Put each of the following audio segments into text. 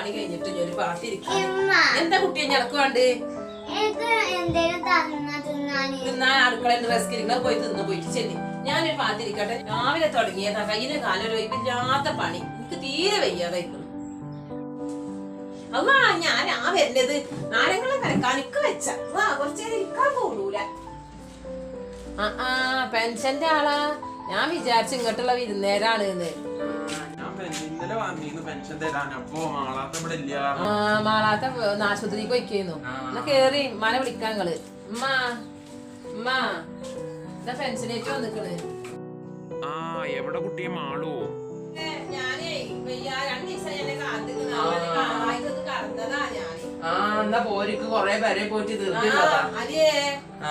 പണി കഴിഞ്ഞിട്ട് ഞാൻ ഒരു പാത്തിരിക്കാം ഉമ്മ, എന്താ കുട്ടിയെ ഞെളക്കുവാണ്ട് തിന്നാൻ എനിക്ക് അടുക്കളയിൽ റെസ്ക് ഇരിക്കുന്നത് പോയി തിന്ന് പോയിട്ട് ചെല്ലി. ഞാനൊരു പാത്തിരിക്കട്ടെ രാവിലെ തുടങ്ങിയതാ. കയ്യിലെ കാലൊരു ഒഴിവില്ലാത്ത പണി. എനിക്ക് തീരെ വയ്യാതായിരിക്കുന്നു അമ്മ ഞാൻ ആ വരുന്നത് നാരങ്ങളെ കരക്കാൻ ഇക്ക് വെച്ച. വാ കുറച്ചേരം ഇരിക്കാൻ പോകൂല ആ ആ പെൻഷന്റെ ആളാ. ഞാൻ വിചാരിച്ചു ഇങ്ങോട്ടുള്ള വിരുന്നേരാണ് എന്ന്. ഞാൻ വന്നിരുന്നു പെൻഷൻ തരാൻ. അപ്പൊ മാളാത്ത ഇവിടെ ഇല്ല. മാളാത്ത ആശുപത്രിക്ക് വയ്ക്കുന്നു എന്നാ കേറി മന വിളിക്കാൻ നിങ്ങൾ ഉമ്മ ഉമ്മ എന്താ പെൻഷനേറ്റ് വന്നിക്കണ്? ആ എവിടെ കുട്ടിയെ മാളൂ? ഞാനേ രണ്ട് ദിവസം എന്നെ കാത്തിക്കുന്നു കറന്നതാ. ആ എന്നാ പോരിക്ക് കൊറേ പേരെ പോയിട്ട് തീർത്തില്ലതാ അല്ലേ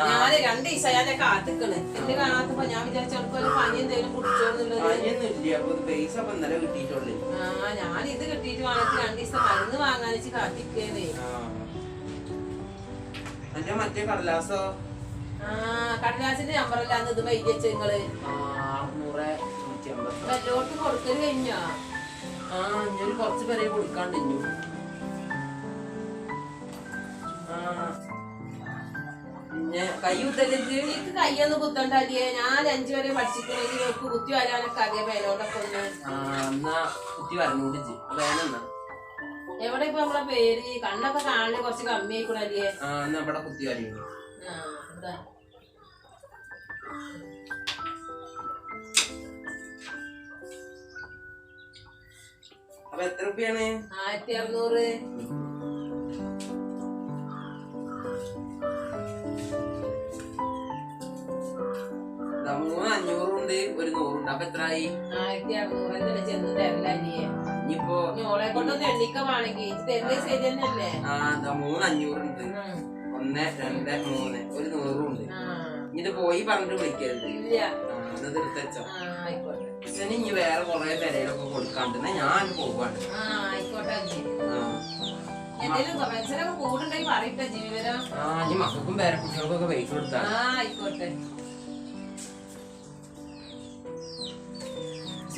ഞാൻ രണ്ട് ദിവസം ഞാൻ കാത്തിക്കണ്. എന്നെ കാണാത്തപ്പോ ഞാൻ വിചാരിച്ചു എനിക്ക് പനി എന്തെങ്കിലും കുടിച്ചോന്നുള്ളത് ആ ഞാൻ ഇത് കിട്ടിയിട്ട് വേണമെങ്കിൽ രണ്ട് ദിവസം മരുന്ന് വാങ്ങാൻ വെച്ച് കാത്തിക്കേനേ എന്റെ മറ്റേ കടലാസോ? ആ കടലാസിന്റെ നമ്പറല്ലാന്ന് ഇത് വൈകി വെച്ച നിങ്ങൾ വല്ലോട്ട് കൊടുക്കൽ കഴിഞ്ഞാ? ആ ഞാൻ കുറച്ച് പേരെ കൊടുക്കാണ്ട് ഇഞ്ഞു ആ പിന്നെ കൈ കുത്തല്ലേ എനിക്ക് കയ്യൊന്ന് കുത്തണ്ടല്ലേ ഞാൻ അഞ്ചു വരെ പഠിച്ചിട്ടുണ്ടെങ്കിൽ എനിക്ക് കുത്തി വരാനൊക്കെ അറിയാം വേനോടൊക്കെ ഒന്ന്. എന്നാ കുത്തി വരഞ്ഞോണ്ടിച്ച് വേണമെന്നാ എവിടെ ഇപ്പൊ നമ്മളെ പേര്? കണ്ണൊക്കെ കാണൽ കുറച്ച് കമ്മിയായിക്കൂടല്ലേ ആ എന്നാ ഇവിടെ കുത്തി വരഞ്ഞു ഇതാ അപ്പൊ എത്ര റുപ്യാണ് ആയിരത്തി അറുന്നൂറ്. മൂന്ന് അഞ്ഞൂറുണ്ട് ഒരു നൂറുണ്ട്. അപ്പൊ എത്രയായി ആയിരത്തി അറുന്നൂറ്. തന്നെ ചെന്ന് തരലല്ലേ ഇനിയിപ്പോ ഓളെ കൊണ്ടൊന്ന് എണ്ണിക്കമാണെങ്കിൽ തരുന്ന ശരി തന്നെയല്ലേ? ആ മൂന്ന് അഞ്ഞൂറുണ്ട്. ഒന്ന് രണ്ട് മൂന്ന്. ഒരു നൂറുണ്ട്. ഇത് പോയി പറഞ്ഞിട്ട് വിളിക്കരുത്. അത് ആയിക്കോട്ടെ. ഇതിന് ഇനി വേറെ കൊറേ തിരയിലൊക്കെ കൊടുക്കാണ്ട്. ഞാൻ പോവാണ്. ആ ആയിക്കോട്ടെ വെയിറ്റ് കൊടുത്താ. എന്തെങ്കിലും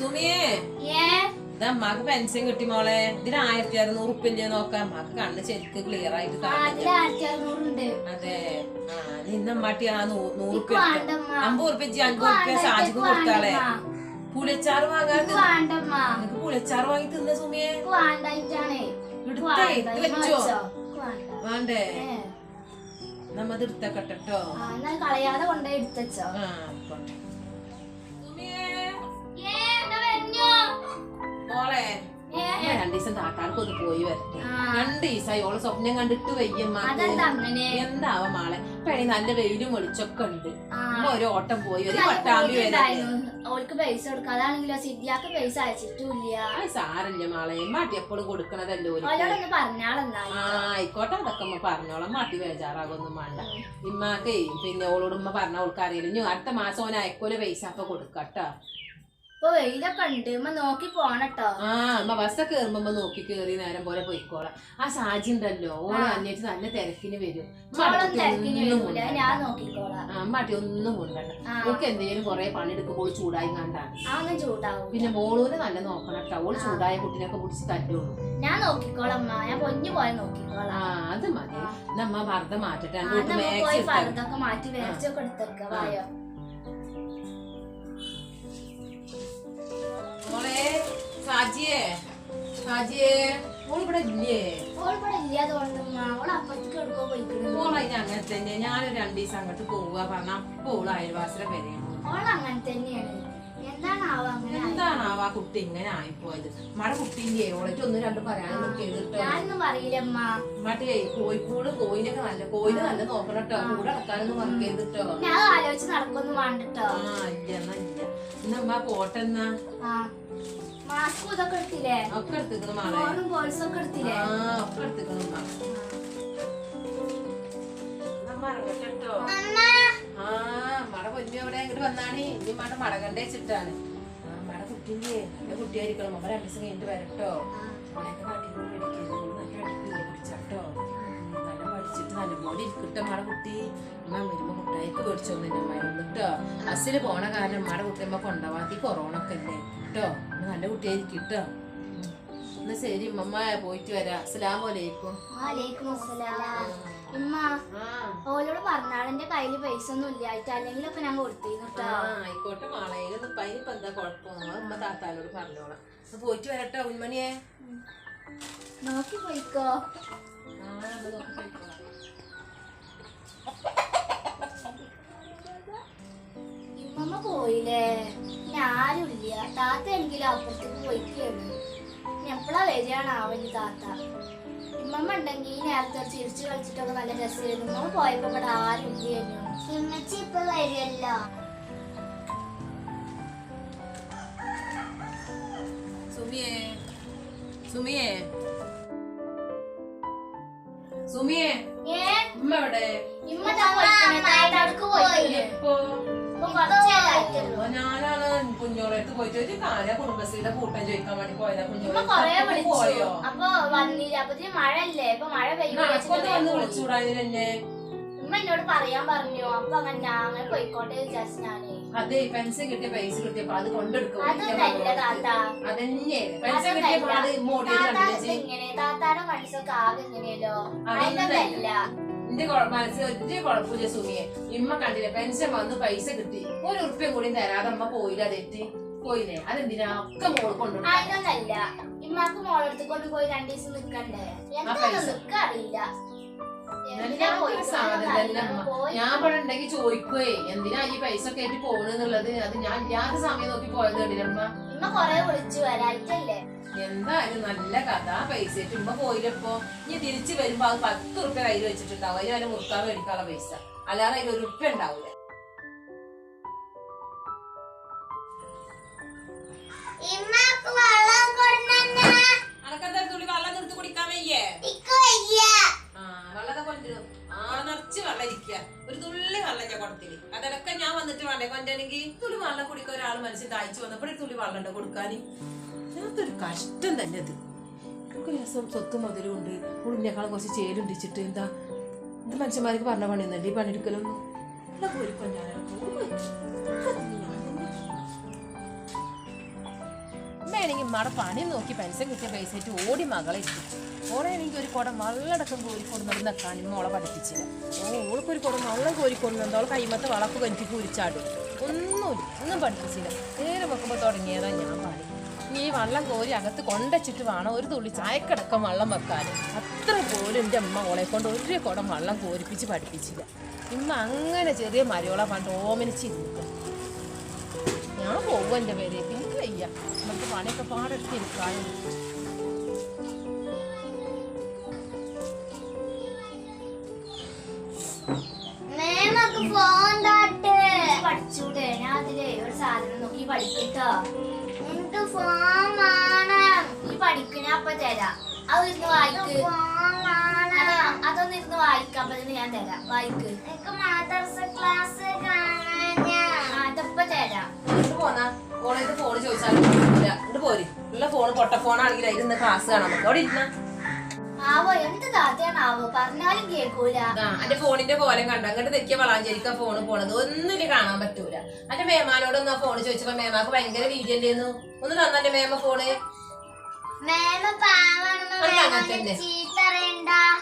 സുമിയേ അമ്മയ്ക്ക് പെൻഷൻ കിട്ടി മോളെ. ഇതിന് ആയിരത്തി അറുന്നൂറ് ഉപ്പിന്റെ നോക്കാം? അമ്മയ്ക്ക് കണ്ണ് ശരിക്ക് ക്ലിയർ ആയിട്ട് അതെ. ആ നിന്നമ്മാട്ടി ആ നൂറ് ഉപ്പ അമ്പത് ഉറുപ്പിച്ച് അഞ്ചു വേണ്ട, സാജിക്ക് കൊടുത്താളെ. പുളിച്ചാറ് വാങ്ങാതെ നിനക്ക് പുളിച്ചാറ് വാങ്ങി തിന്ന സുമിയെ എടുത്തേ ഇത് വെച്ചോ. വേണ്ട. വേണ്ടേ? ഏ. നമ്മ ഇത് എടുത്തക്കട്ടെ കളയാതെ കൊണ്ടേ എടുത്തോ ആ മോളെ ഞാൻ രണ്ടു ദിവസം പോയി വരട്ടെ. ഓളെ സ്വപ്നം കണ്ടിട്ട് വയ്യമ്മ എന്താവാ മാളെ? പഴയ നല്ല വെയിലും വെളിച്ചൊക്കെ ഉണ്ട്. ഒരു ഓട്ടം പോയി ഒരു പട്ടാമ്പി ഓൾക്ക് പൈസ കൊടുക്കുക അതാണെങ്കിലോ സിദ്ധിയാക്ക് പൈസ അയച്ചിട്ടില്ല ആ സാരല്ല മാളെ. മാട്ടി എപ്പോഴും കൊടുക്കണതല്ലോ ആയിക്കോട്ടെ. അതൊക്കെ അമ്മ പറഞ്ഞോളാം. മാട്ടി ബേജാറാകൊന്നും വേണ്ട. ഇമ്മാക്കേ പിന്നെ ഓളോടുമ്പോ പറഞ്ഞ ഓൾക്കറിയില്ല അറിയില്ല ഇനി അടുത്ത മാസം ഓൻ അയക്കോലെ പൈസ അപ്പൊ കൊടുക്കട്ടോ. ഇപ്പൊ വെയിലൊക്കെ ഉണ്ട്. ഉമ്മ നോക്കി പോണട്ടോ ആ അമ്മ ബസ്സൊക്കെ കയറുമ്പോ നോക്കി കേറി നേരം പോലെ പോയിക്കോളാം. ആ സാജി ഉണ്ടല്ലോ ഓൾ അന്വേഷിച്ച് നല്ല തിരക്കിന് വരും. ചോളം തിരക്കിന് ഒന്നും വരൂല ഞാൻ നോക്കിക്കോളാം. ആ, അമ്മാട്ടി ഒന്നും കൊണ്ടണ്ട ആ. ഓൾക്ക് എന്തെങ്കിലും കൊറേ പണിയെടുക്കുമ്പോൾ ചൂടായി കണ്ടാണ്. അതൊന്നും ചൂടാവും. പിന്നെ മോളൂനെ നല്ല നോക്കണം കേട്ടോ ഓൾ ചൂടായ കുട്ടിനൊക്കെ പിടിച്ച് തട്ടുള്ളൂ ഞാൻ നോക്കിക്കോളാം അമ്മ ഞാൻ പൊഞ്ഞു പോയി ആ നോക്കിക്കോളാം അത് മതി. നമ്മ വർദ്ധ മാറ്റട്ടെ ആ, രണ്ടു നമ്മ മാക്സി പോയി. പറുതൊക്കെ മാറ്റി വേർച്ചൊക്കെ എടുത്തേക്ക വായോ. സാജിയേ സാജിയേ മോൾ ഇവിടെ ഇല്ലേ ഓൾ ഓൾ അതിന് അങ്ങനെ തന്നെ. ഞാൻ രണ്ടു ദിവസം അങ്ങോട്ട് പോവുക പറഞ്ഞ അപ്പൊ ഓൾ അയൽവാസിയുടെ പേരെയാണ്. എന്താണാവാ കുട്ടി ഇങ്ങനെ ആയിപ്പോയത്? മഴ കുട്ടിന്റെ ഓളേറ്റ് ഒന്നും രണ്ടും പറയാനൊക്കെ മറ്റേ കോഴിക്കൂട് കോയിനൊക്കെ നല്ല കോയിന് നല്ല നോക്കണം കേട്ടോ. കൂടെ അടക്കാനൊന്നും കേട്ടോ. ഞാൻ ആലോചിച്ച് നടക്കൊന്നും വേണ്ടട്ടോ ആ ഇല്ല എന്നാ ഇല്ല. എന്നമ്മ പോട്ടെന്നാ. മാസ്ക് ഇതൊക്കെ എടുത്തില്ലേ? ഒക്കെ എടുത്തിക്കണം മാളെ. ഫോണും പോളിസും ഒക്കെ എടുത്തില്ലേ? ആ ഒക്കെ എടുത്തിക്കണം ഉമ്മ. ട്ടോ. ആ മട പൊന്നു അവിടെ ഇങ്ങോട്ട് വന്നാണ്. ഇനി മട മടകണ്ടേ വെച്ചിട്ടാണ്. മട കുട്ടിന്റെ നല്ല കുട്ടിയായിരിക്കണം. അമ്മ രണ്ടു ദിവസം കഴിഞ്ഞിട്ട് വരട്ടോ. അവളെയൊക്കെ കാട്ടിൽ പോയി പഠിക്കരുത്. ഓൾ നല്ല അടിപൊളിയായി പഠിച്ചാട്ടോ. നല്ല പഠിച്ചിട്ട് നല്ല പോലെ ഇരിക്കട്ടെ മട കുട്ടി. അമ്മ വരുമ്പോ കുട്ടായിക്ക് പഠിച്ചോന്നു എന്റെ മരുന്ന് കേട്ടോ ബസ്സിൽ പോണ കാരണം മട കുട്ടിയമ്മ കൊണ്ടവാത്തി കൊറോണ ഒക്കെ അല്ലേ കേട്ടോ നല്ല കുട്ടിയായിരിക്കും കേട്ടോ. എന്നാ ശരി ഉമ്മ പോയിട്ട് വരാം. അസ്സലാമു അലൈക്കും. ഉമ്മ ഓലോട് കയ്യിൽ പൈസ ഒന്നും ഇല്ലായിട്ട് അല്ലെങ്കിലൊക്കെ ഞാൻ കൊടുത്തിരുന്നു ആയിക്കോട്ടെ മാളെ. ഇതിന് പൈനിപ്പോ എന്താ കുഴപ്പം? ഉമ്മ താത്താനോട് പറഞ്ഞോളാം. പോയിട്ട് വരട്ടെ ഉന്മണിയെ നോക്കി പോയിക്കോ. ആ നോക്കി പോയിക്കോളാം. ഇമ്മമ്മ പോയില്ലേ? ഇനി ആരുമില്ല. താത്ത എങ്കിലും അപ്പുറത്തേക്ക് പോയിക്കാണ് ഇനി എപ്പോഴാ വരികയാണ് അവന് താത്ത? ഇമ്മമ്മ ഉണ്ടെങ്കിൽ ഈ നേരത്തെ ചിരിച്ചു കളിച്ചിട്ടൊക്കെ നല്ല രസമായിരുന്നു. ഉമ്മ പോയപ്പോ ഇവിടെ ആരും ഇല്ലായിരുന്നു ഇമ്മച്ചി ഇപ്പൊ വരുമല്ലോ സുമിയേ. സുമിയേ. സുമിയേ. ഏ? ഉമ്മ എവിടെ? ഇമ്മ പോയി. എപ്പോ ഞാനാണ് കുഞ്ഞോളടുത്ത് പോയിട്ട് ഒരു കാര്യം കുടുംബശ്രീയുടെ കൂട്ടം ചോദിക്കാൻ വേണ്ടി പോയതാ. ഇമ്മ കുഞ്ഞോളെ കൊറേ വിളിച്ചു. പോയോ? അപ്പൊ വന്നില്ല. അപ്പൊ മഴയല്ലേ? ഇപ്പൊ മഴ പെയ്യുമ്പോ നടക്കൊന്ന് വന്ന് വിളിച്ചുകൂടാതിനെ എന്നോട് പറയാൻ പറഞ്ഞു. അപ്പൊ അങ്ങനെ അങ്ങനെ പോയിക്കോട്ടെ വിചാരിച്ചു ഞാനേ അതെ പെൻഷൻ കിട്ടിയ പൈസ കിട്ടിയപ്പോ അത് കൊണ്ടെടുക്കും. അതന്നെ. പെൻഷൻ കിട്ടിയപ്പോ അത് താത്താടെ മനസ്സൊക്കെ ആകെ ഇങ്ങനെയല്ലോ അതൊന്നല്ല. എന്റെ മനസ്സിൽ ഒരു കുഴപ്പമില്ല സുമിയെ. ഇമ്മ കണ്ടില്ല? പെൻഷൻ വന്ന് പൈസ കിട്ടി. ഒരു ഉറുപ്പ്യം കൂടി തരാതെ അമ്മ പോയില്ല തെറ്റി പോയില്ലേ? അതെന്തിനാ? ഒക്കെ മോൾ കൊണ്ടുപോയി അതിനൊന്നല്ല. ഇമ്മക്ക് മോളെടുത്ത് കൊണ്ട് പോയി രണ്ടു ദിവസം നിക്കണ്ടേ പൈസ. നിക്കറിയില്ല ഞാൻ ഇവിടെ ഉണ്ടെങ്കിൽ ചോദിക്കുവേ എന്തിനാ ഈ പൈസ ഒക്കെ ആയിട്ട് പോണെന്നുള്ളത്? അത് ഞാൻ ഇല്ലാത്ത സമയം നോക്കി പോയത് കണ്ടില്ലമ്മ ഇമ്മ കൊറേ വിളിച്ചു വരായിട്ടല്ലേ? എന്തായാലും നല്ല കഥ. പൈസ ആയിട്ട് ഉമ്മ പോയില്ലപ്പോ ഇനി തിരിച്ചു വരുമ്പോ അത് പത്ത് ഉറുപ്പ്യ കയ്യിൽ വെച്ചിട്ടുണ്ടാവും. അതിന് വരെ മുറുക്കാൻ മേടിക്കാനുള്ള പൈസ. അല്ലാതെ അതിൽ ഒരു ഉറുപ്പ്യ ഉണ്ടാവൂല. ഇമ്മക്ക് ഇരിക്കുക ഒരു തുള്ളി വെള്ളം ഞാൻ കൊടുത്തില്ല അതൊക്കെ ഞാൻ വന്നിട്ട് വേണ്ടേ കൊണ്ടെങ്കിൽ തുള്ളി വെള്ളം കുടിക്കാൻ ഒരാൾ മനസ്സിൽ താഴ്ച വന്നപ്പോൾ ഒരു തുള്ളി വെള്ളം ഉണ്ട് കൊടുക്കാൻ അതൊരു കഷ്ടം തന്നെ അത് നമുക്ക് രസം സ്വത്ത് മുതലും ഉണ്ട് ഉള്ളിനേക്കാളും കുറച്ച് ചേലുണ്ടിച്ചിട്ട് എന്താ ഇത് മനുഷ്യന്മാർക്ക് പറഞ്ഞ പണിയൊന്നല്ലേ ഈ പണിയെടുക്കലൊന്നും കൊണ്ടാണ് അമ്മയാണെങ്കിൽ മട പണി നോക്കി പൈസ കിട്ടിയ പൈസ ആയിട്ട് ഓടി മകളെ എത്തിച്ചു എനിക്ക് ഒരു കുടം വെള്ളടക്കം കോരിക്കൊണ്ട് നടന്നേക്കാൻ മോളെ പഠിപ്പിച്ചത് ഓ ഓൾക്കൊരു കുടം വള്ളം കോരിക്കൊണ്ട് നടന്നു അവൾ കൈമത്തെ വളക്ക് കഞ്ചി കുരിച്ചാടും. ഒന്നുമില്ല ഒന്നും പഠിപ്പിച്ചില്ല. നേരെ വെക്കുമ്പോൾ തുടങ്ങിയതാണ് ഞാൻ പാടി. ഈ വള്ളം കോരി അകത്ത് കൊണ്ടച്ചിട്ട് വേണം ഒരു തുള്ളി ചായക്കടക്കം വള്ളം വെക്കാൻ. അത്ര പോലും എന്റെ അമ്മ ഓളെ കൊണ്ട് ഒരു കുടം വള്ളം കോരിപ്പിച്ച് പഠിപ്പിച്ചില്ല. ഇമ്മ അങ്ങനെ ചെറിയ മരയോളെ പണ്ട് ഓമനിച്ചിരുന്നു. ഞാൻ പോകും എന്റെ പേരേക്ക് എനിക്ക് വയ്യ നമുക്ക് പണിയൊക്കെ പാടെടുത്ത് പഠിച്ചൂടെ? ഞാൻ അതിലേ ഒരു സാധനം നോക്കി. പഠിക്കട്ടോ? എനിക്ക് ഫോൺ വേണം ഈ പഠിക്കണ അപ്പൊ തരാം. അത് ഇരുന്ന് വായിക്ക് അതാ, അതൊന്ന് ഇരുന്ന് വായിക്കാം. അപ്പൊ ഇതിന് ഞാൻ തരാം. വായിക്ക്. മദർസ ക്ലാസ് അതപ്പൊ തരാം. ഇങ്ങോട്ട് പോന്നാ. ഓളേത് ഫോൺ ചോദിച്ചാലും കൊടുക്കൂല ഇങ്ങോട്ട് പോര്. ഉള്ള ഫോൺ പൊട്ട ഫോണാണെങ്കിൽ അതിൽ നിന്ന് ക്ലാസ് കാണാൻ നമുക്ക് അവിടെ ഇരുന്ന. ആവോ? എന്ത് താത്തയാണാവോ പറഞ്ഞാലും കേൾക്കൂല എന്റെ ഫോണിന്റെ കോലം കണ്ടു? അങ്ങോട്ട് തെക്കിയ വളാഞ്ചേരിക്ക ഫോണ് പോണത്. ഒന്നിൽ കാണാൻ പറ്റൂല. അന്റെ മേമാനോടൊന്ന് ആ ഫോണ് ചോദിച്ചപ്പോ മേമാക്ക് ഭയങ്കര വീഡിയോ അല്ലേന്നു ഒന്ന് തന്നെ മേമ ഫോണ്? മേമ പാവാണെന്ന്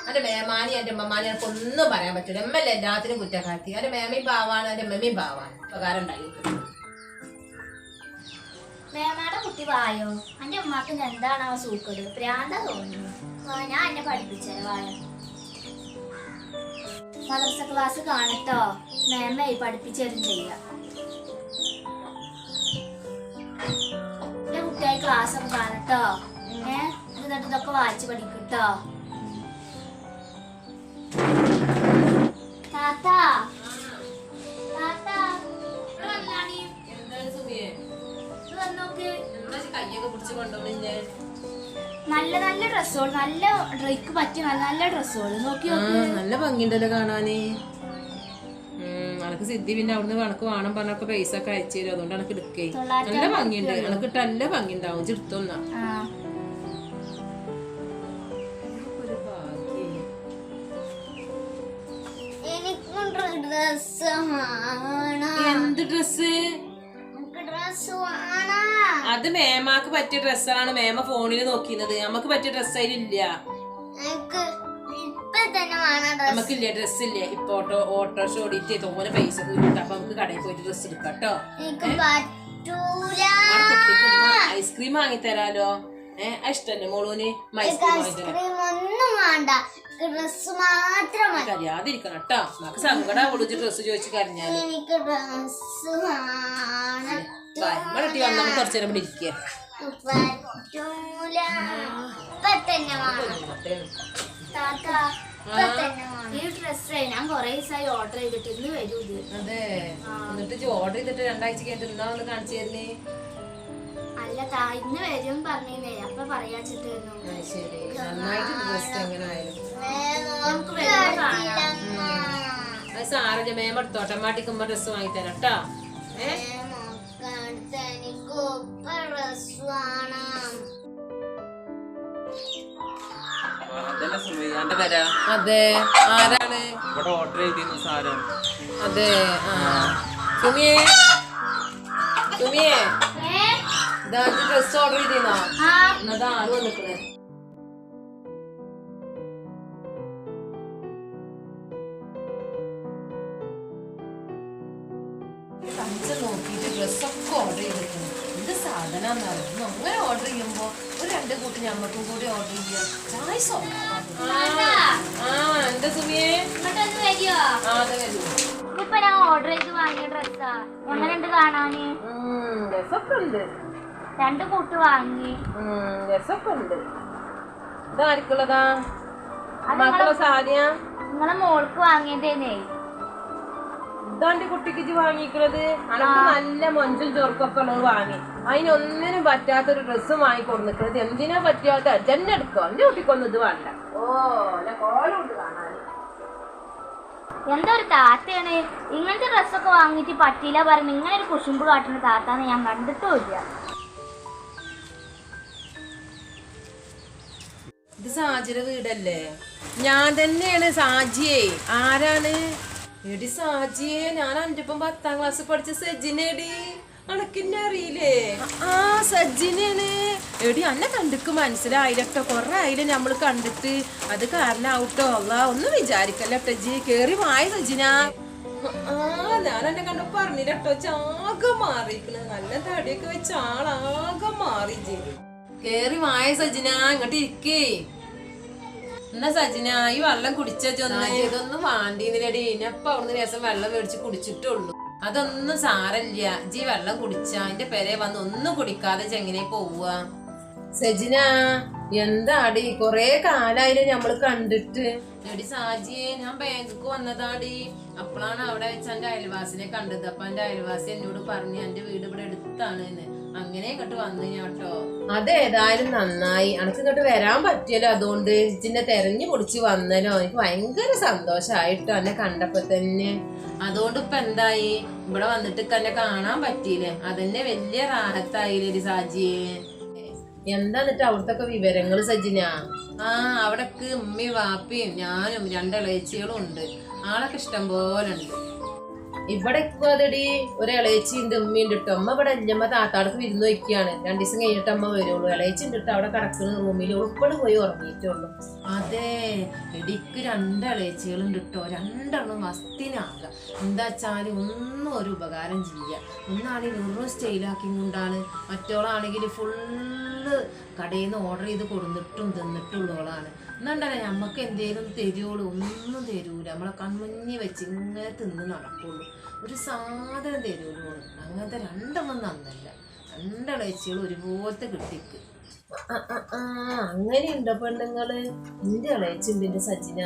എന്റെ മേമാനി എന്റെ ഉമ്മമാനി എനിക്ക് ഒന്നും പറയാൻ പറ്റൂല. എമ്മല്ല എല്ലാത്തിനും കുറ്റക്കാർത്തി അന്റെ മേമയും പാവാണ് എന്റെ അമ്മയും പാവാണ്. ഉപകാരം ഉണ്ടായി. മേമാടെ കുട്ടി വായോ? എന്റെ ഉമ്മാക്ക് എന്താണ് ആ സൂക്കട്? പ്രാന്ത തോന്നുന്നു. ഞാൻ എന്നെ പഠിപ്പിച്ചത് വായ. മദർസ ക്ലാസ് കാണട്ടോ? മേമ്മയായി പഠിപ്പിച്ചതും ചെയ്യാം. കുട്ടിയായി ക്ലാസ് ഒക്കെ കാണട്ടോ? ഏ? എന്നിട്ട് ഇതൊക്കെ വായിച്ച് പഠിക്കട്ടോ? താത്ത കയ്യൊക്കെ പിടിച്ച് കൊണ്ടുപോകുന്നേ നല്ല നല്ല ഡ്രസ്സുകൾ നല്ല ഡ്രൈക്ക് പറ്റിയ നല്ല നല്ല ഡ്രസ്സുകൾ നോക്കി നല്ല ഭംഗിയുണ്ടല്ലോ കാണാന്. അനക്ക് സിദ്ധി പിന്നെ അവിടുന്ന് കണക്ക് വേണം പറഞ്ഞൊക്കെ പൈസ ഒക്കെ അയച്ചു തരും. അതുകൊണ്ട് അനക്ക് എടുക്കേ. നല്ല ഭംഗിയുണ്ട്. അനക്ക് ഇട്ട് നല്ല ഭംഗി ഉണ്ടാവും ഡ്രസ് എന്ത് ഡ്രസ് എനിക്ക് ഡ്രസ് വേണം അത് മേമാക്ക് പറ്റിയ ഡ്രസ്സാണ് മേമ ഫോണിൽ നോക്കിയത് നമുക്ക് പറ്റിയ ഡ്രസ്സ് അതിലില്ല നമുക്കില്ല ഡ്രസ് ഇല്ല ഇപ്പൊ ഓട്ടോ ഓട്ടോറിക്ഷ ഓടിയിട്ട് തോനെ പൈസ കൂടിയിട്ട് അപ്പൊ നമുക്ക് കടയിൽ പോയിട്ട് ഡ്രസ് എടുക്കാം കേട്ടോ ഐസ്ക്രീം വാങ്ങി തരാലോ. ഏഹ് ഇഷ്ടല്ലേ മോളൂന്? ഐസ്ക്രീം വേണ്ട. ഡ്രസ് മാത്രം കരയാതിരിക്കണം കേട്ടോ നമുക്ക് സങ്കടം ഡ്രസ് ചോദിച്ചു കരഞ്ഞാൽ എനിക്ക് ഡ്രസ് വേണം വന്ന് നമുക്ക് കുറച്ചു നേരം ഇവിടെ ഇരിക്കുക ഈ ഞാൻ കൊറേ ദിവസമായി ഓർഡർ ചെയ്തിട്ട് ഇന്ന് വരൂ അതെ. എന്നിട്ട് ഓർഡർ ചെയ്തിട്ട് രണ്ടാഴ്ച കഴിഞ്ഞിട്ട് എന്നാ ഒന്ന് കാണിച്ചു തരുന്നേ? അല്ല താ ഇന്ന് വരും പറഞ്ഞേ അപ്പൊ പറയാച്ചിട്ടായിരുന്നു ആ, ശരി. നന്നായിട്ട് ഡ്രസ് എങ്ങനെ ആയാലും നമുക്ക് വരുമ്പോ കാണാം. സാറിന്റെ മേമ എടുത്തോട്ടെ. മാട്ടിക്കുമ്പോ ഡ്രസ് വാങ്ങി തരാം കേട്ടോ ഏ? അതെ ആരാണ്? ഇവിടെ ഓർഡർ ചെയ്തിരുന്നു സാരം അതെ ആ. സുമിയേ? സുമിയേ? ഡ്രസ് ഓർഡർ ചെയ്തിരുന്നോ എന്നതാ ആൾ വന്നിക്കണേ. അങ്ങനെ ഓർഡർ ചെയ്യുമ്പോ ഒരു രണ്ട് കൂട്ടി ഞമ്മക്കും കൂടി ഓർഡർ ചെയ്യാം ചായ ആ എന്താ സുമിയേ? ഇങ്ങോട്ടൊന്ന് വരുമോ ആ അതെ വരൂ. ഇതിപ്പോ ഞാൻ ഓർഡർ ചെയ്ത് വാങ്ങിയ ഡ്രസ്സാ എങ്ങനെയുണ്ട് കാണാന്. ഉം, രസമൊക്കെ ഉണ്ട് രണ്ട് കൂട്ട് വാങ്ങി. ഉം, രസമൊക്കെ ഉണ്ട് ഇതാർക്കുള്ളതാ മക്കളെ സാരിയാ? നിങ്ങളെ മോൾക്ക് വാങ്ങിയതേനേ ഇതാണ്ട് കുട്ടിക്ക് വാങ്ങിക്കുന്നത് അനക്ക് നല്ല മൊഞ്ചും ചോർക്കൊക്കെ ഉള്ളത് വാങ്ങി. അതിനൊന്നിനും പറ്റാത്തൊരു ഡ്രസ്സ് വാങ്ങി കൊടുക്കുന്നത് എന്തിനാ പറ്റാത്ത ജന്നെ എടുക്കോ എന്റെ കുട്ടിക്കൊന്നും ഇത് വേണ്ട. ഓ കോലുണ്ട് കാണാൻ എന്താ ഒരു താത്തയാണ്. ഇങ്ങനത്തെ ഡ്രസ്സൊക്കെ വാങ്ങിയിട്ട് പറ്റിയില്ല പറഞ്ഞ് ഇങ്ങനെ ഒരു കുശുമ്പ് കാട്ടുന്ന താത്താന്ന് ഞാൻ കണ്ടിട്ടുമില്ല ഇത് സാജിയുടെ വീടല്ലേ? ഞാൻ തന്നെയാണ് സാജിയെ. ആരാണ്? എടി സാജിയെ ഞാൻ അഞ്ചപ്പം ഒപ്പം പത്താം ക്ലാസ് പഠിച്ച സജിനേടി. അണക്കിന്നെ അറിയില്ലേ? ആ സജിനാണ് എടി അന്നെ കണ്ടിക്ക് മനസ്സിലായില്ലട്ടോ കൊറേ ആയില്ലേ നമ്മൾ കണ്ടിട്ട്. അത് കാരണാവട്ടോ. അല്ല ഒന്നും വിചാരിക്കല്ല ടജി കേറി വായ സജിന ആ ഞാൻ എന്നെ കണ്ടു പറഞ്ഞില്ലട്ടോ ചാകെ മാറിക്കണ് നല്ല തടിയൊക്കെ വെച്ച ആളാകെ മാറി ജി കേറി വായ സജിന ഇങ്ങോട്ട് ഇരിക്കേ. എന്നാ സജിന ഈ വെള്ളം കുടിച്ചൊന്നും വാണ്ടിന്നില്ലടി. ഇനപ്പ അവിടുന്ന് രസം വെള്ളം മേടിച്ച് കുടിച്ചിട്ടുള്ളൂ അതൊന്നും സാരല്ല. ജി വെള്ളം കുടിച്ച. അതിന്റെ പേരെ വന്ന് ഒന്നും കുടിക്കാതെ ചെങ്ങനെ പോവുക സജിന എന്താടി? കൊറേ കാലായില്ലേ ഞമ്മൾ കണ്ടിട്ട്. എടി സാജിയെ ഞാൻ ബാങ്കിക്ക് വന്നതാടി. അപ്പോഴാണ് അവിടെ വെച്ച് എന്റെ അയൽവാസിനെ കണ്ടത്. അപ്പൊ എന്റെ അയൽവാസി എന്നോട് പറഞ്ഞു എന്റെ വീട് ഇവിടെ എടുത്താണ് എന്ന് അങ്ങനെ ഇങ്ങോട്ട് വന്നു ഞാൻ കേട്ടോ. അതേതായാലും നന്നായി. അനക്ക് ഇങ്ങോട്ട് വരാൻ പറ്റിയല്ലോ അതുകൊണ്ട്. ഇതിന്റെ തെരഞ്ഞു പൊടിച്ച് വന്നല്ലോ. എനിക്ക് ഭയങ്കര സന്തോഷായിട്ടോ എന്നെ കണ്ടപ്പോ തന്നെ. അതുകൊണ്ട് ഇപ്പൊ എന്തായി ഇവിടെ വന്നിട്ട് തന്നെ കാണാൻ പറ്റിയില്ലേ? അതന്നെ വലിയ റാഹത്തായില്ലേ സാജിയെ. എന്താ എന്നിട്ട് അവിടുത്തെ വിവരങ്ങൾ സജിന? ആ അവിടക്ക് ഉമ്മയും വാപ്പിയും ഞാനും രണ്ട് ഇളയച്ചികളും ഉണ്ട്. ആളൊക്കെ ഇഷ്ടം പോലെ ഉണ്ട് ഇവിടെ ഇപ്പൊ അതെടി ഒരു ഇളയച്ചി ഉണ്ട് ഉമ്മയുണ്ട് കേട്ടോ അമ്മ ഇവിടെ അല്ലമ്മ താത്താടക്ക് വിരുന്ന് വയ്ക്കുകയാണ്. രണ്ടു ദിവസം കഴിഞ്ഞിട്ട് അമ്മ വരുള്ളൂ. ഇളയച്ചി അവിടെ കിടക്കുന്ന. റൂമിൽ ഉൾപ്പെടെ പോയി ഉറങ്ങിയിട്ടുള്ളൂ. അതെ. എടിക്ക് രണ്ട് ഇളയച്ചികളുണ്ട് കിട്ടോ രണ്ടെണ്ണം മസ്തിനാകാം എന്താ വെച്ചാൽ ഒന്നും ഒരു ഉപകാരം ചെയ്യുക ഒന്നാണെങ്കിൽ വെറും സ്റ്റൈലാക്കി കൊണ്ടാണ്. മറ്റോളാണെങ്കിൽ ഫുള്ള് കടയിൽ നിന്ന് ഓർഡർ ചെയ്ത് കൊടുത്തിട്ടും തിന്നിട്ടുള്ളോളാണ് എന്നുണ്ടല്ലേ നമുക്ക് എന്തേലും തരുള്ളൂ ഒന്നും തരൂല. നമ്മളെ കൺമുഞ്ഞി വെച്ച് ഇങ്ങനെ തിന്ന് നടക്കുള്ളൂ. ഒരു സാധനം തരൂലോ അങ്ങനത്തെ രണ്ടെണ്ണം നന്നല്ല രണ്ടിളച്ചികൾ ഒരുപോലത്തെ കിട്ടിക്ക്. അങ്ങനെയുണ്ടോ പെണ്ണുങ്ങൾ? നിന്റെ ഇളയച്ചുണ്ട് എന്റെ സജിന.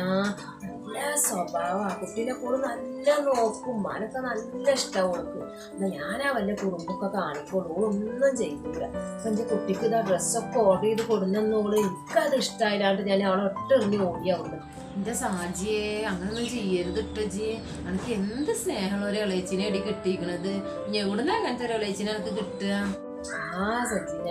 നല്ല സ്വഭാവ. കുട്ടീനെ കൂടെ നല്ല നോക്കും. മനൊക്കെ നല്ല ഇഷ്ടമാണ് എന്നാ ഞാനാ വല്ല കുറുമ്പൊക്കെ കാണിക്കോളൂ. ഒന്നും ചെയ്യൂല. അപ്പൊ എന്റെ കുട്ടിക്ക് ഇതാ ഡ്രസ്സൊക്കെ ഓർഡർ ചെയ്ത് കൊടുന്നോൾ എനിക്കത് ഇഷ്ടമായില്ലാണ്ട് ഞാൻ അവളെ ഒട്ടെറിഞ്ഞ് ഓടിയാവുള്ളൂ എന്റെ സാജിയെ അങ്ങനൊന്നും ചെയ്യരുത് ഇട്ടജി. എനിക്ക് എന്ത് സ്നേഹമുള്ള ഒരു ഇളയച്ചിനെ അടി കിട്ടിയിരിക്കണത്? ഇനി എവിടുന്ന അങ്ങനത്തെ ഒരു ഇളയച്ചിനെ എനിക്ക് കിട്ടുക? ആ സജിന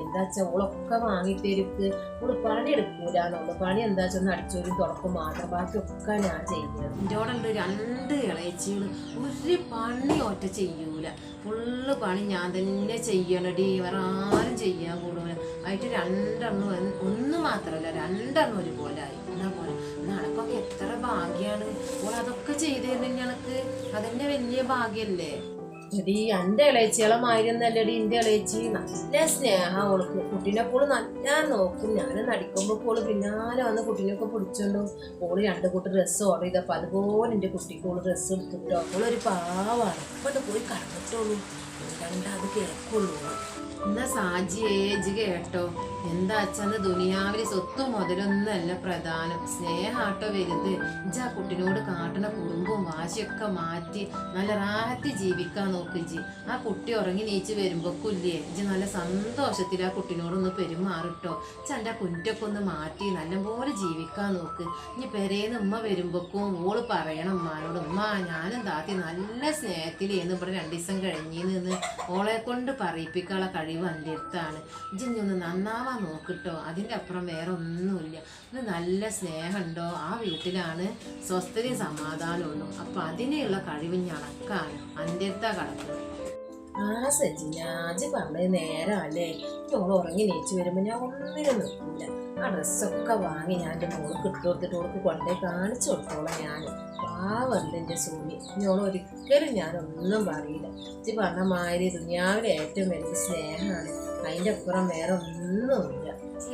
എന്താച്ചാ ഓളൊക്കെ വാങ്ങിത്തരുക്ക് ഓൾ പണി എടുക്കൂലോ പണി എന്താച്ചാ ഒന്ന് അടിച്ചോരും തുറക്കും മാത്രം ബാക്കിയൊക്കെ ഞാൻ ചെയ്യുന്നത് എന്റെ കൂടെ ഉണ്ട് രണ്ട് ഇളയച്ചികൾ ഒരു പണി ഒറ്റ ചെയ്യൂല. ഫുള്ള് പണി ഞാൻ തന്നെ ചെയ്യണടി. വേറെ ആരും ചെയ്യാൻ കൂടുതല ആയിട്ട് രണ്ടെണ്ണം ഒന്ന് മാത്രമല്ല രണ്ടെണ്ണം ഒരുപോലെ ആയി. എന്നാ പോലെ നടക്കൊക്കെ എത്ര ഭാഗ്യാണ്. ഓൾ അതൊക്കെ ചെയ്തു തരുന്ന ഞങ്ങൾക്ക് അതന്നെ വലിയ ഭാഗ്യല്ലേ? എടി എന്റെ ഇളയച്ചികളെ മായിരുന്നല്ലടി എന്റെ ഇളയച്ചി. നല്ല സ്നേഹം ഓൾക്ക് കുട്ടീനെ പോൾ നല്ല നോക്കും. ഞാൻ നടിക്കുമ്പോൾ പോൾ പിന്നാലെ വന്ന് കുട്ടീനെയൊക്കെ പിടിച്ചോണ്ടു ഓൾ രണ്ട് കൂട്ട് ഡ്രസ്സ് ഓർഡർ ചെയ്തപ്പോൾ അതുപോലെ എന്റെ കുട്ടിക്ക് ഓൾ ഡ്രസ്സ് എടുത്തിട്ടോ ഓളൊരു പാവാണ്. ഇപ്പോട്ട് പോയി കടന്നിട്ടുള്ളൂ രണ്ടാത് കേൾക്കുള്ളൂ. എന്നാ സാജി ഏജ് കേട്ടോ. എന്താ അച്ഛന്ന് ദുനിയാവിലെ സ്വത്ത് മുതലൊന്നല്ല പ്രധാനം. സ്നേഹാട്ടോ വലുത്. ഇജാ കുട്ടിനോട് കാട്ടണ കുടുംബവും വാശിയൊക്കെ മാറ്റി നല്ല റാഹത്തി ജീവിക്കാൻ നോക്ക് ഇജ്ജ്. ആ കുട്ടി ഉറങ്ങി നീച്ച് വരുമ്പോക്കില്ലേ ഇജ് നല്ല സന്തോഷത്തിൽ ആ കുട്ടിനോടൊന്ന് പെരുമാറിട്ടോ. ചന്റെ കുറ്റൊക്കെ ഒന്ന് മാറ്റി നല്ലപോലെ ജീവിക്കാൻ നോക്ക്. ഇനി പെരേന്ന് ഉമ്മ വരുമ്പോക്കും ഓൾ പറയണം ഉമ്മാനോട് ഉമ്മ ഞാനും താത്തി നല്ല സ്നേഹത്തിലേന്ന് ഇവിടെ രണ്ടു ദിവസം കഴിഞ്ഞു നിന്ന് ഓളെ കൊണ്ട് പറയിപ്പിക്കാനുള്ള കഴിവ് എന്റെ അടുത്താണ്. ഇജ്ജി ഒന്ന് നന്നാവാൻ നോക്കിട്ടോ. അതിന്റെ അപ്പുറം വേറെ ഒന്നുമില്ല. ഇത് നല്ല സ്നേഹമുണ്ടോ? ആ വീട്ടിലാണ് സ്വസ്ഥതയും സമാധാനമുള്ളൂ അപ്പം അതിനെയുള്ള കഴിവ് ഞണക്കാണ് എന്റെ അടുത്താ കിടക്കുന്നത്. ആ സജി അജ് പറഞ്ഞത് നേരമല്ലേ ഓൾ ഉറങ്ങി നീച്ചു വരുമ്പോൾ ഞാൻ ഒന്നിനും നിൽക്കില്ല ആ ഡ്രസ്സൊക്കെ വാങ്ങി ഞാൻ എന്റെ മോൾക്ക് ഇട്ട് കൊടുത്തിട്ട് ഓൾക്ക് കൊണ്ടേ കാണിച്ചു കൊടുത്തോളാം ഞാൻ പാവണ്ട് എന്റെ സൂര്യ ഇനിയോൾ ഒരിക്കലും ഞാനൊന്നും പറയില്ല. ഇത് പറഞ്ഞ മാതിരി ദുനിയാവിലെ ഏറ്റവും വലിയ സ്നേഹമാണ്. അതിന്റെ അപ്പുറം വേറെ ഒന്നുമില്ല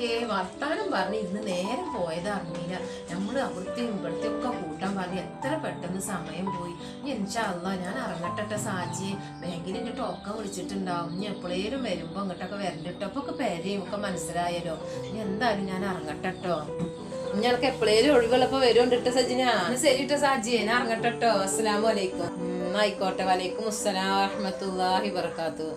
ഏ വർത്താനം പറഞ്ഞ് ഇന്ന് നേരം പോയത് അറിഞ്ഞില്ല നമ്മൾ അവിടുത്തെയും ഇവിടുത്തെ ഒക്കെ കൂട്ടാൻ പറഞ്ഞ് എത്ര പെട്ടെന്ന് സമയം പോയി. എന്നുവെച്ചാൽ ഇൻഷാല്ല ഞാൻ ഇറങ്ങട്ടെ സാജി ബാങ്കിൽ എന്റെ ടോക്കൺ വിളിച്ചിട്ടുണ്ടാവും. ഇനി എപ്പോഴേലും വരുമ്പോൾ അങ്ങോട്ടൊക്കെ വരണ്ടിട്ടോ. അപ്പൊ ഒക്കെ പേരെയും ഒക്കെ മനസ്സിലായല്ലോ. ഇനി എന്തായാലും ഞാൻ ഇറങ്ങട്ടെട്ടോ. ഞങ്ങൾക്ക് എപ്പോഴേലും ഒഴിവുള്ളപ്പോ വരുന്നുണ്ട് സജിന. ശരി കേട്ടോ സാജി ഞാൻ ഇറങ്ങട്ടെട്ടോ. അസ്സലാമലൈക്കും ആയിക്കോട്ടെ. വലൈക്കും അസ്സലാം വാഹമത്തല്ലാഹി വർക്കാത്തു